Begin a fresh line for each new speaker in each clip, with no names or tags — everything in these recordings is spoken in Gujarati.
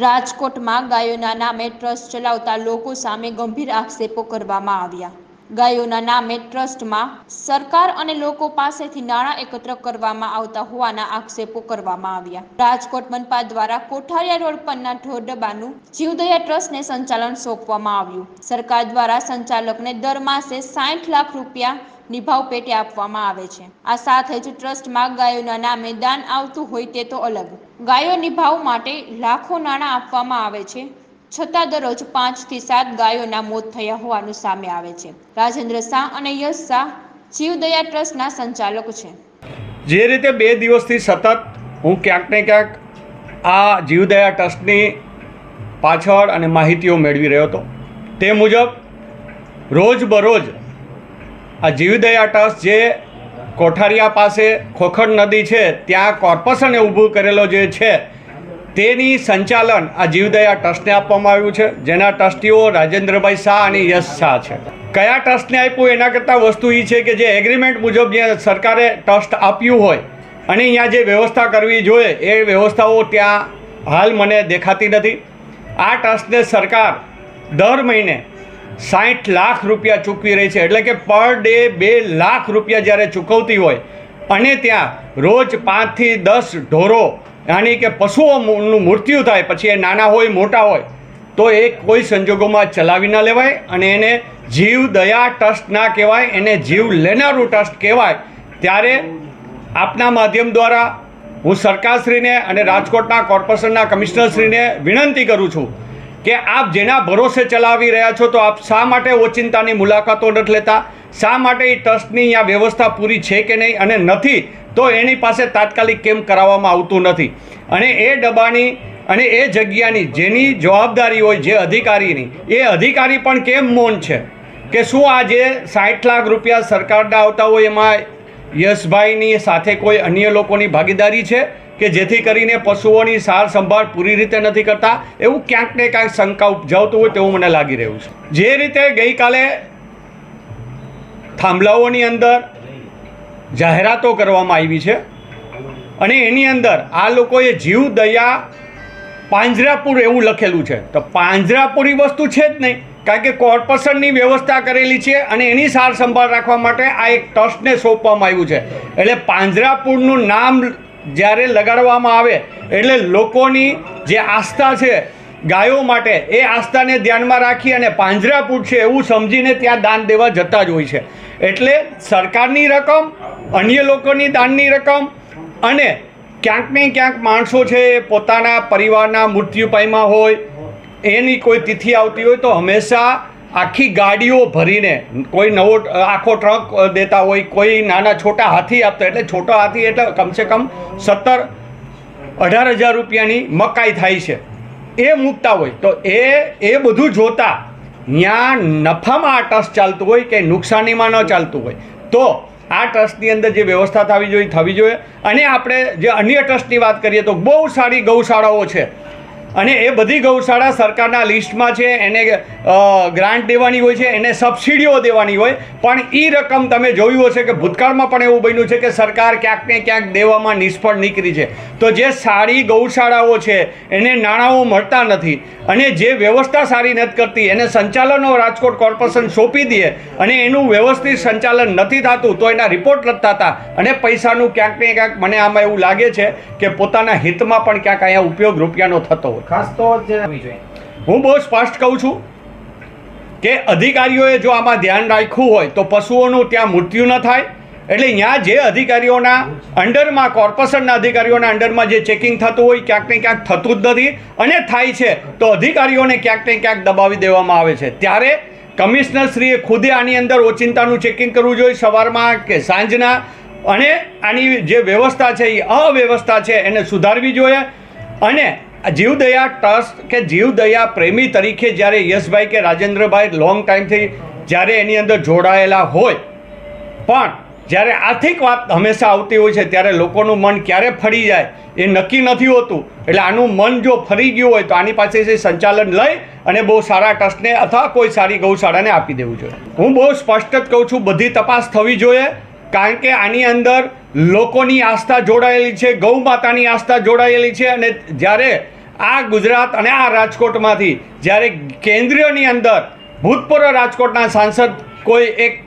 રાજકોટમાં ગાયોના નામે ટ્રસ્ટ ચલાવતા લોકો સામે ગંભીર આક્ષેપો કરવામાં આવ્યા. ગાયોના નામે ટ્રસ્ટમાં સરકાર અને લોકો પાસેથી નાણાં એકત્ર કરવામાં આવતા હોવાના આક્ષેપો કરવામાં આવ્યા. રાજકોટ મનપા દ્વારા કોઠારિયા રોડ પરના ઢોર ડબ્બાનું જીવદયા ટ્રસ્ટને સંચાલન સોંપવામાં આવ્યું. સરકાર દ્વારા સંચાલકને દર માસે સાઠ લાખ રૂપિયા નિભાવ પેટે આપવામાં આવે છે. આ સાથે જ ટ્રસ્ટમાં ગાયોના નામે દાન આવતું હોય તે તો અલગ. ગાયો નિભાવ માટે લાખો નાણાં આપવામાં આવે છે. છતાં દરરોજ પાંચથી સાત ગાયોના મોત થયા હોવાનું સામે આવે છે. રાજેન્દ્ર શાહ અને યશ શાહ જીવદયા ટ્રસ્ટના સંચાલક છે.
જે રીતે બે દિવસથી સતત હું ક્યાંક ને ક્યાંક આ જીવદયા ટ્રસ્ટની પાછળ અને માહિતીઓ મેળવી રહ્યો હતો, તે મુજબ રોજબરોજ આ જીવદયા ટ્રસ્ટ જે કોઠારિયા પાસે ખોખર નદી છે, ત્યાં કોર્પોરેશને ઊભું કરેલો જે છે, તેની સંચાલન આ જીવદયા ટ્રસ્ટને આપવામાં આવ્યું છે, જેના ટ્રસ્ટીઓ રાજેન્દ્રભાઈ શાહ અને યશ શાહ છે. કયા ટ્રસ્ટને આપ્યું? એના કરતાં વસ્તુ એ છે કે જે એગ્રીમેન્ટ મુજબ જે સરકારે ટ્રસ્ટ આપ્યું હોય, અને અહીંયા જે વ્યવસ્થા કરવી જોઈએ, એ વ્યવસ્થાઓ ત્યાં હાલ મને દેખાતી નથી. આ ટ્રસ્ટને સરકાર દર મહિને સાઠ લાખ રૂપિયા ચૂકવી રહી છે. એટલે કે પર ડે બે લાખ રૂપિયા જ્યારે ચૂકવતી હોય, અને ત્યાં રોજ પાંચથી દસ ઢોરો, યાની કે પશુઓનું મૃત્યુ થાય, પછી એ નાના હોય, મોટા હોય, તો એ કોઈ સંજોગોમાં ચલાવી ન લેવાય, અને એને જીવ દયા ટ્રસ્ટ ના કહેવાય, એને જીવ લેનારું ટ્રસ્ટ કહેવાય. ત્યારે આપના માધ્યમ દ્વારા હું સરકારશ્રીને અને રાજકોટના કોર્પોરેશનના કમિશનરશ્રીને વિનંતી કરું છું કે આપ જેના ભરોસે ચલાવી રહ્યા છો, તો આપ શા માટે ઓચિંતાની મુલાકાતો નથી લેતા? શા માટે એ ટ્રસ્ટની અહીંયા વ્યવસ્થા પૂરી છે કે નહીં? અને નથી, તો એની પાસે તાત્કાલિક કેમ કરાવવામાં આવતું નથી? અને એ ડબ્બાની અને એ જગ્યાની જેની જવાબદારી હોય, જે અધિકારીની, એ અધિકારી પણ કેમ મૌન છે? કે શું આ જે સાઠ લાખ રૂપિયા સરકારના આવતા હોય એમાં યશભાઈની સાથે કોઈ અન્ય લોકોની ભાગીદારી છે? કે જેથી કરીને પશુઓની સાર સંભાળ પૂરી રીતે નથી કરતા, એવું ક્યાંક ને ક્યાંક શંકા ઉપજાવતું હોય તેવું મને લાગી રહ્યું છે. જે રીતે ગઈકાલે થાંભલાઓની અંદર જાહેરાતો કરવામાં આવી છે અને એની અંદર આ લોકોએ જીવ, દયા, પાંજરાપુર એવું લખેલું છે. તો પાંજરાપુરી વસ્તુ છે જ નહીં, કારણ કે કોર્પોરેશનની વ્યવસ્થા કરેલી છે અને એની સાર સંભાળ રાખવા માટે આ એક ટ્રસ્ટને સોંપવામાં આવ્યું છે. એટલે પાંજરાપુરનું નામ જ્યારે લગાડવામાં આવે એટલે લોકોની જે આસ્થા છે ગાયો માટે, એ આસ્થાને ધ્યાનમાં રાખી અને પાંજરાપૂટ છે એવું સમજીને ત્યાં દાન દેવા જતા જ હોય છે. એટલે સરકારની રકમ, અન્ય લોકોની દાનની રકમ અને ક્યાંક ને ક્યાંક માણસો છે એ પોતાના પરિવારના મૃત્યુ પામ્યા હોય, એની કોઈ તિથિ આવતી હોય તો હંમેશા આખી ગાડીઓ ભરીને, કોઈ નવો આખો ટ્રક દેતા હોય, કોઈ નાના છોટા હાથી આપતા એટલે છોટા હાથી એટલે કમસે કમ સત્તર, અઢાર હજાર રૂપિયાની મકાઈ થાય છે. એ મૂકતા હોય, તો એ એ બધું જોતા ત્યાં નફામાં આ ટ્રસ્ટ ચાલતું હોય કે નુકસાનીમાં ન ચાલતું હોય. તો આ ટ્રસ્ટની અંદર જે વ્યવસ્થા થવી જોઈએ થવી જોઈએ. અને આપણે જે અન્ય ટ્રસ્ટની વાત કરીએ તો બહુ સારી ગૌશાળાઓ છે. અને એ બધી ગૌશાળા સરકારના લિસ્ટમાં છે, એને ગ્રાન્ટ દેવાની હોય છે, એને સબસિડીઓ દેવાની હોય. પણ એ રકમ તમે જોયું હશે કે ભૂતકાળમાં પણ એવું બન્યું છે કે સરકાર ક્યાંક ને ક્યાંક દેવામાં નિષ્ફળ નીકળી છે. તો જે સારી ગૌશાળાઓ છે, એને નાણાંઓ મળતા નથી. અને જે વ્યવસ્થા સારી નથી કરતી, એને સંચાલનો રાજકોટ કોર્પોરેશન સોંપી દે અને એનું વ્યવસ્થિત સંચાલન નથી થતું, તો એના રિપોર્ટ લખતા હતા અને પૈસાનું ક્યાંક ને ક્યાંક મને આમાં એવું લાગે છે કે પોતાના હિતમાં પણ ક્યાંક અહીંયા ઉપયોગ રૂપિયાનો થતો હોય.
ખાસ તો
હું બહુ સ્પષ્ટ કહું છું કે અધિકારીઓએ જો આમાં ધ્યાન રાખ્યું હોય તો પશુઓનું ત્યાં મૃત્યુ ન થાય. એટલે ત્યાં જે અધિકારીઓના અંડરમાં, કોર્પોરેશનના અધિકારીઓના અંડરમાં જે ચેકિંગ થતું હોય, ક્યાંક ને ક્યાંક થતું જ નથી. અને થાય છે તો અધિકારીઓને ક્યાંક ને ક્યાંક દબાવી દેવામાં આવે છે. ત્યારે કમિશનરશ્રીએ ખુદે આની અંદર ઓચિંતાનું ચેકિંગ કરવું જોઈએ સવારમાં કે સાંજના. અને આની જે વ્યવસ્થા છે, એ અવ્યવસ્થા છે, એને સુધારવી જોઈએ. અને જીવદયા ટ્રસ્ટ કે જીવદયા પ્રેમી તરીકે જ્યારે યશભાઈ કે રાજેન્દ્રભાઈ લોંગ ટાઈમથી જ્યારે એની અંદર જોડાયેલા હોય. પણ જ્યારે આર્થિક વાત હંમેશા આવતી હોય છે, ત્યારે લોકોનું મન ક્યારે ફરી જાય એ નક્કી નથી હોતું. એટલે આનું મન જો ફરી ગયું હોય તો આની પાસેથી સંચાલન લઈ અને બહુ સારા ટ્રસ્ટને અથવા કોઈ સારી ગૌશાળાને આપી દેવું જોઈએ. હું બહુ સ્પષ્ટ જ કહું છું, બધી તપાસ થવી જોઈએ. કારણ કે આની અંદર લોકોની આસ્થા જોડાયેલી છે, ગૌ માતાની આસ્થા જોડાયેલી છે અને જ્યારે આ ગુજરાત અને આ રાજકોટમાંથી જ્યારે કેન્દ્રની અંદર ભૂતપૂર્વ રાજકોટના સાંસદ કોઈ એક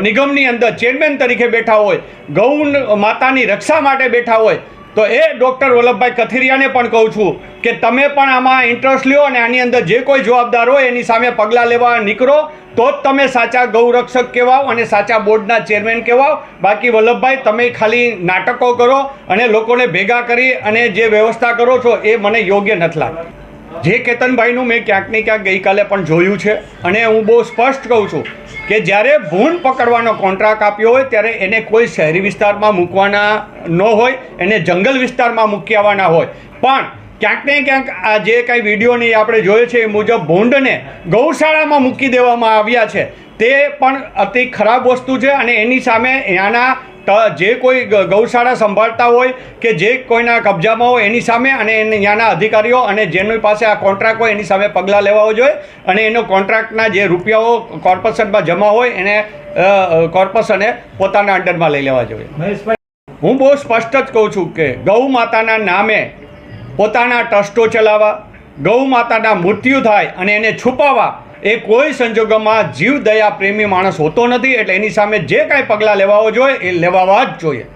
નિગમની અંદર ચેરમેન તરીકે બેઠા હોય, ગૌ માતાની રક્ષા માટે બેઠા હોય તો એ ડૉક્ટર વલ્લભભાઈ કથિરિયાને પણ કહું છું કે તમે પણ આમાં ઇન્ટરેસ્ટ લ્યો અને આની અંદર જે કોઈ જવાબદાર હોય એની સામે પગલાં લેવા નીકળો, તો જ તમે સાચા ગૌરક્ષક કહેવાઓ અને સાચા બોર્ડના ચેરમેન કહેવાઓ. બાકી વલ્લભભાઈ, તમે ખાલી નાટકો કરો અને લોકોને ભેગા કરી અને જે વ્યવસ્થા કરો છો એ મને યોગ્ય નથી લાગતી. જે કેતનભાઈનું મેં ક્યાંક ને ક્યાંક ગઈકાલે પણ જોયું છે અને હું બહુ સ્પષ્ટ કહું છું કે જ્યારે ભૂન પકડવાનો કોન્ટ્રાક્ટ આપ્યો હોય ત્યારે એને કોઈ શહેરી વિસ્તારમાં મૂકવાના ન હોય, એને જંગલ વિસ્તારમાં મૂકી આવવાના હોય. પણ ક્યાંક ને ક્યાંક આ જે કાંઈ વિડીયોની આપણે જોઈએ છે એ મુજબ ભૂંડને ગૌશાળામાં મૂકી દેવામાં આવ્યા છે. તે પણ અતિ ખરાબ વસ્તુ છે અને એની સામે ત્યાંના જે કોઈ ગૌશાળા સંભાળતા હોય કે જે કોઈના કબજામાં હોય એની સામે અને એને ત્યાંના અધિકારીઓ અને જેની પાસે આ કોન્ટ્રાક્ટ હોય એની સામે પગલાં લેવા જોઈએ અને એનો કોન્ટ્રાક્ટના જે રૂપિયાઓ કોર્પોરેશનમાં જમા હોય એને કોર્પોરેશને પોતાના અંડરમાં લઈ લેવા જોઈએ. હું બહુ સ્પષ્ટ જ કહું છું કે ગૌ માતાના નામે પોતાના ટ્રસ્ટો ચલાવવા ગૌ માતાના મૃત્યુ થાય અને એને છુપાવવા એ કોઈ સંજોગોમાં જીવ દયા પ્રેમી માણસ હોતો નથી, એટલે એની સામે જે કાંઈ પગલાં લેવાઓ જોઈએ, એ લેવાવા જ જોઈએ.